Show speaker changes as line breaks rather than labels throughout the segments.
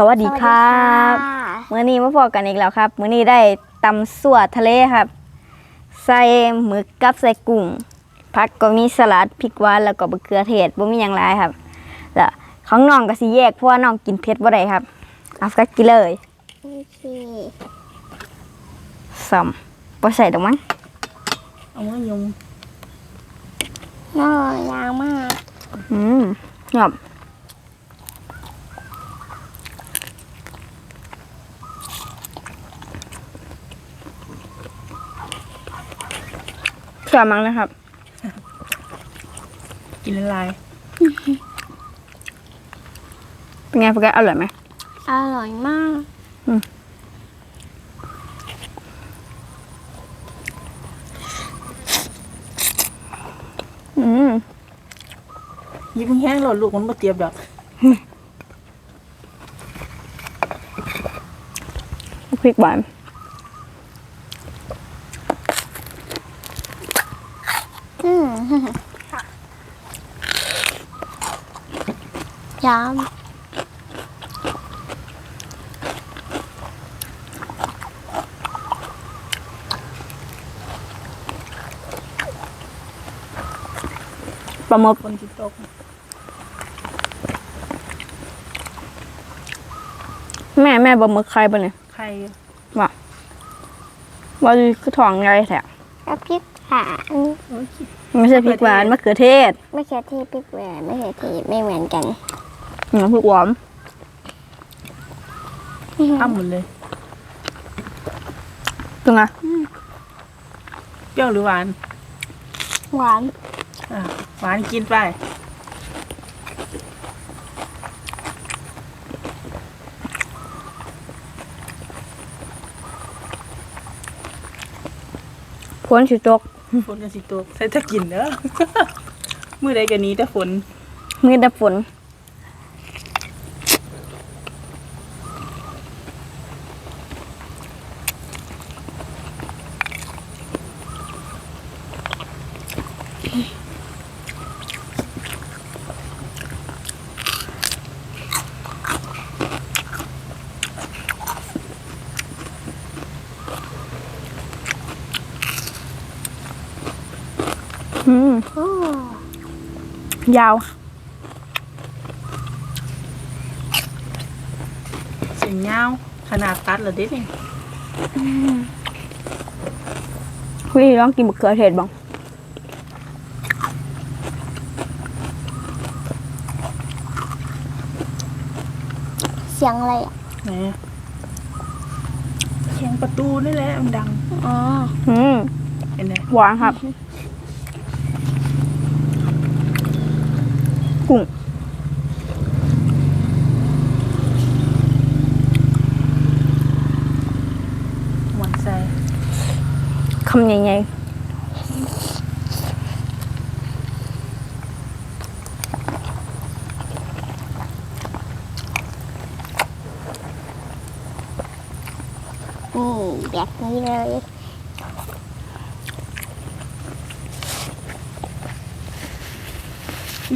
สวัสดีครับมื้อนี้มาพบกันอีกแล้วครับ มื้อนี้ได้ตำสั่วทะเลครับ ใส่หมึกกับใส่กุ้งผักก็มีสลัดพริกหวานแล้วก็บะเขือเทศบ่มีหยังหลายครับแล้วของน้องก็สิแยกเพราะว่าน้องกินเผ็ดบ่ได้ครับเอาก็กินเลย
โอเค
ซ้ำบ่ใส่ดอกมั้ง
เอามือยง
น่อยางมาก
อืมหยอบ เชื่อมั้งนะครับ
กินละลาย
เป็นไงโฟกัสอร่อยไหม
อร่อยมาก
อืม
ยิบแห้งโหลดลูกมันมาเตรียมดอก
พริกหวาน
อืมย
ปลาหมึก
คนจิตตก
แม่แม่ปลาหมึกใครปะเนี่ย
ใคร
ว่าว่าคือทองไงแท้ำ
แล้วพริก หวาน
โอ้ย
ไม่ใช่พริกหวานมะเขือเทศ
ไม่ใช่ที่พริกหวานไม่ใช่ที่ไม่เหมือนกัน
อืมพริกหวาน
อ้ำหมดเลย
เป็นไง
เปรี้ยวหรือหวาน
หวาน
อะหวานกินไป
พวนสิตก
ฝนกันสิตกใส่ถ้ากินเด้อ มือใดกันนี้แต่ฝน
มือแต่ฝน อืม
โอ้
ยาว
เสียงยาว ขนาดตัดเหรอเด็ดนี่
พี่ลองกินมะเขือเทศบ้าง
เสียงอะไรอะ
ไหนแข่งประตูนี่แหละมันดัง
อ๋อ
อืม
เห็นไหม
หวานครับ กุ้ง
หวานใส่
คำใหญ่
นี่แบบนี้เลย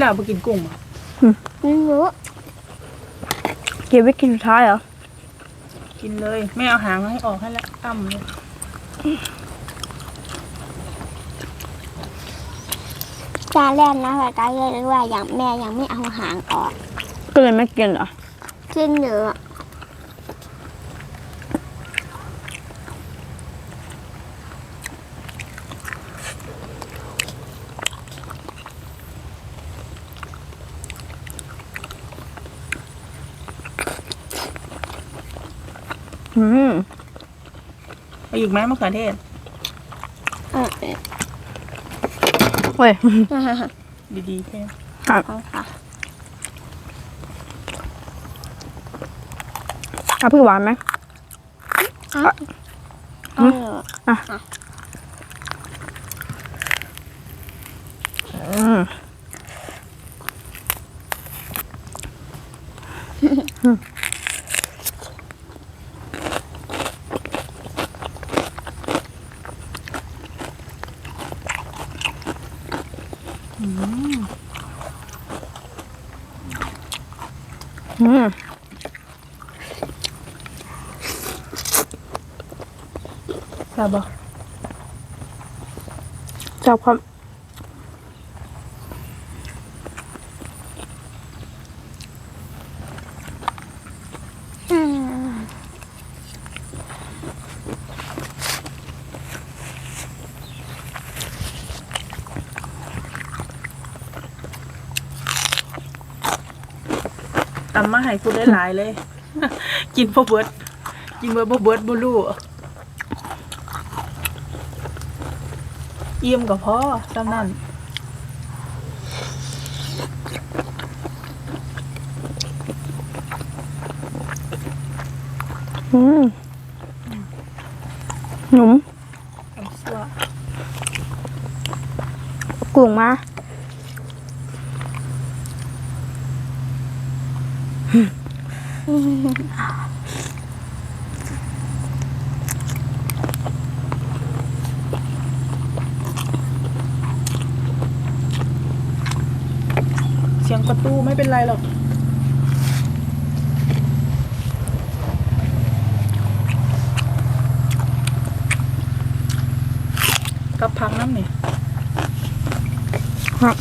ดาวไปกินกุ้งอะ
ไม่รู้
ๆเก็บไว้กินสุดท้ายเหรอ
กินเลยไม่เอาหางให้ออกให้ละอ้ำเลย
จานแรกนะแต่จานแรกว่าอย่างแม่ยังไม่เอาหางออก
ก็เลยไม่กินเหรอ
ขึ้นเยอะ
อืม
เอาอีกไหมมะเขือเทศ
เออ
เว้ย
ดีๆแค่
ครับ
เอาค่ะ
เอาพี่หวานไหม
เอาเอาเหรอ
อืม
แซ่บบ่
แซ่บควา
ม
ตำมาให้กูได้หลายเลย กินบ่เบิดกินเบิดบ่เบิดบ่รู้อิ่มก็พอจำนั้น
อืมหนุ่ม
ตำซั่ว
กุ้งมา
เสียงประตูไม่เป็นไรหรอกกับพักน้ำนี่
ครับ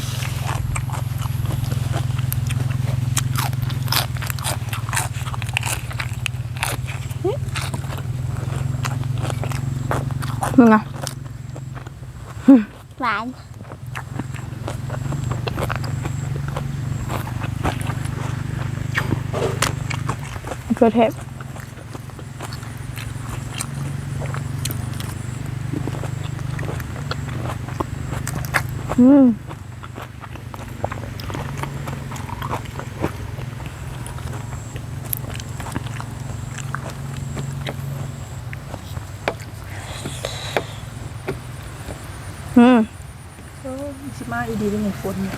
มึงอะ
หวาน
เกลือเทศอืมอืม
โอ้ย สิมาอีดีได้ไงคนเนี่ย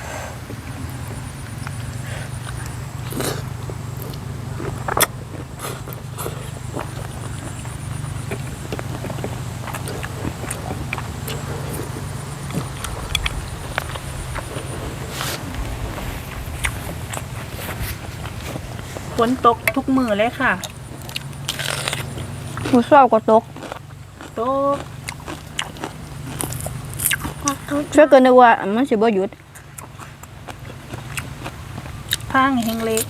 ฝนตกทุกมือเลยค่ะ
หมูสอบกว่าตก
ตก
พักทุก
ช่วยกันนึกว่ามันสิบ่หยุด
ทางแห่งเล็ก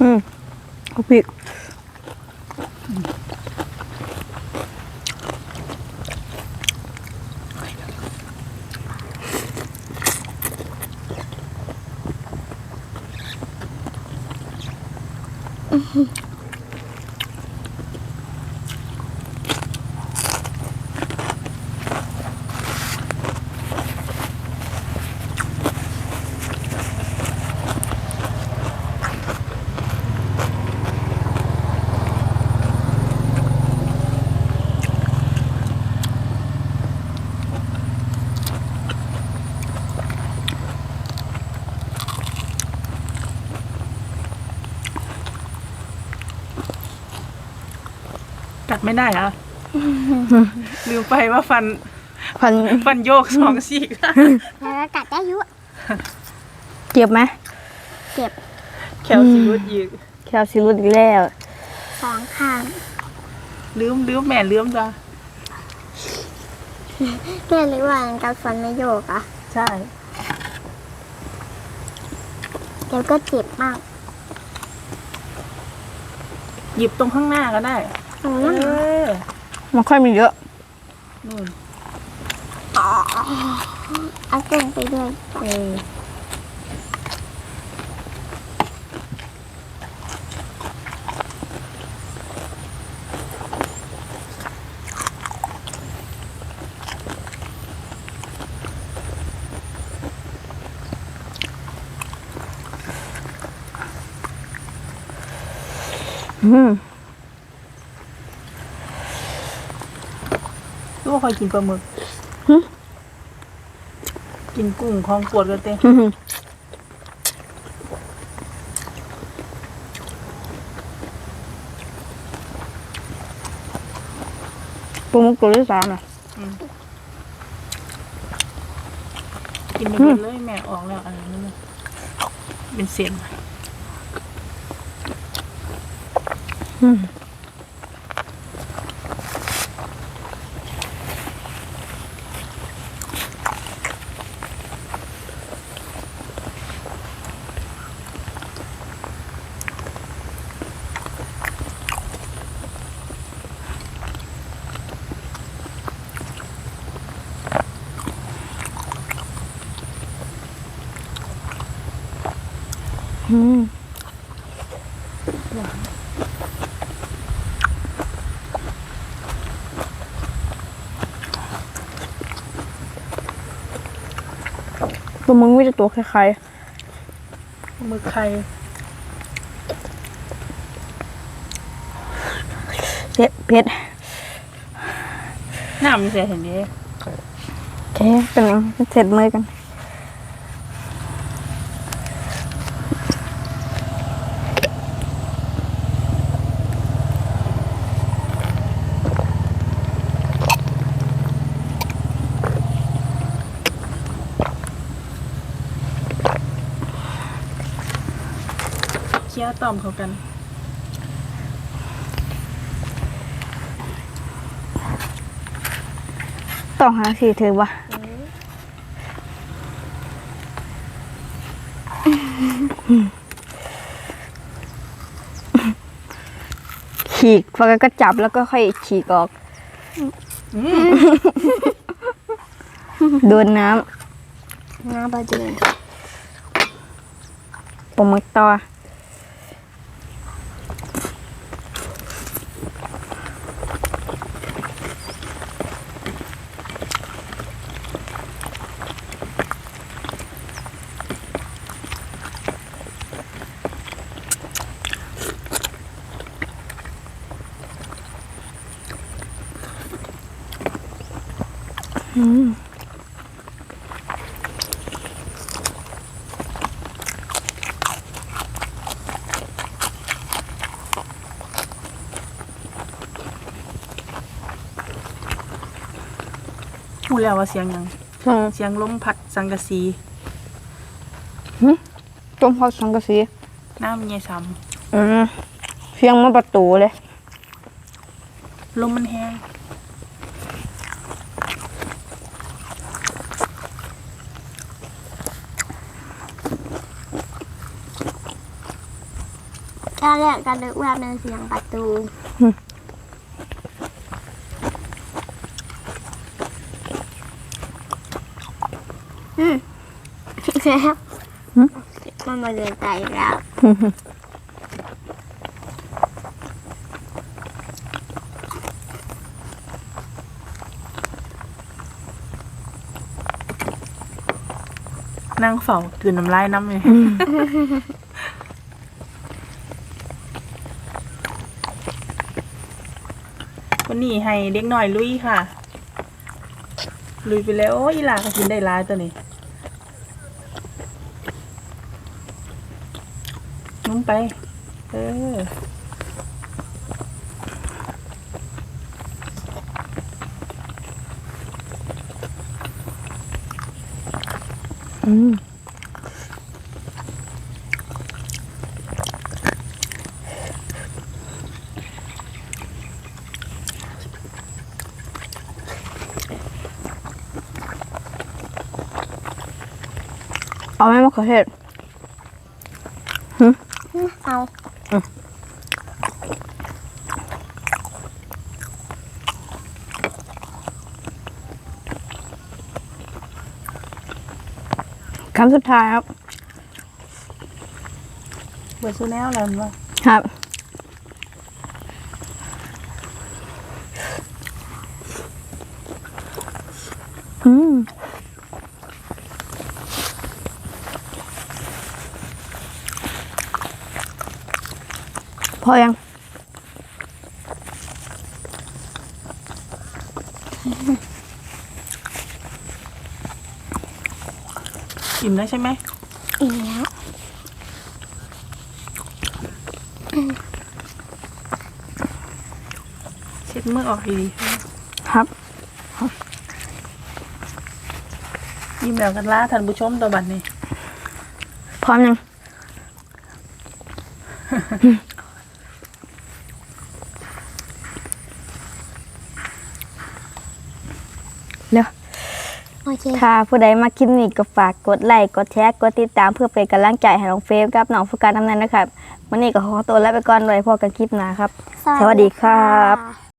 อืมเอาพริก
ไม่ได้เหรอลืมไปว่าฟัน
พัน
ฟันโยกสองซี่
แล้วก็กัดได้อยุ
เจ็บไหม
เจ็บ
แคลซิลุดอีก
แคลซิลุดอีกแล้ว
สองข้าง
ลืมลืมแม่ลืมจ้ะ
แม่รู้ว่ากับฟันไม่โยกอะ
ใช่
เดี๋ยวก็เจ็บมาก
หยิบตรงข้างหน้าก็ได้
อื
เอ
ม
อ
มันค่อยมีเยอะ
นู่น
เอาเส้นไปด้วย
เออ
อืม
รู้ว่าคอยกินปลาหมึก
หึ
กินกุ้งของปวดกันเต้
อืมปูมุกตัวที่สามอะ
กินไปหมดเลยแม่ออกแล้วอะไรนั่นน่ะเป็นเสียง
อืม ตัวมึงมีแต่ตัวคล้าย
หมึกไข่
ๆเผ็ดเผ็ด
น้ำมีเสียเห็นดิ
โอเคเป็นไงเสร็จมือกัน
คี่ยวต้อมเขากัน
ต้องหาสีถือวะขีกพอก็จับแล้วก็ค่อยขีกออกโดนน้
น้าบดีำ
ปลาหมึกต่อ
พูดแล้วว่าเสียงหยัง
อืม
เสียงลมพัดสังกะสี
ต้มข้าวสังกะสี
น้ำเงี้ยซ้
อืมเสียงมาประตูเลยำ
ลมมันแห้ง
ตอนแรกก็นึกว่าเป็นเสียงประตูอืมแล้วมันมาเดินใจแล้ว
นั่งเฝ้ากลืนน้ำลายน้ำเลย วันนี้ให้เด็กหน่อยลุยค่ะ ลุยไปแล้วโอ้ยหลาก็กินได้หลายตัวนี้นุ่มไป เออ
อืม เอาไหมมะเขือเทศ
เอา
คำสุดท้ายครับ
เบิร์ดซูแนลแล้วเห็นว่า
ครับ อืม พอยัง
อิ่มแล้วใช่ไหม
อีกแล้ว
เช็ดมือออกดี
ครับ
ๆยิ้มแล้วกันล่าท่านผู้ชมตัวบัดนี้
พร้อมยัง
โอเค
ถ้าผู้ใดมาคลิปนี้ก็ฝากกดไลค์กดแชร์กดติดตามเพื่อเป็นกำลังใจให้น้องเฟรมกับน้องฟุกการทำนั้นนะครับวันนี้ก็ขอตัวลาไปก่อนเลยพอกันคลิปหน้าครับ สวัสดีครับะ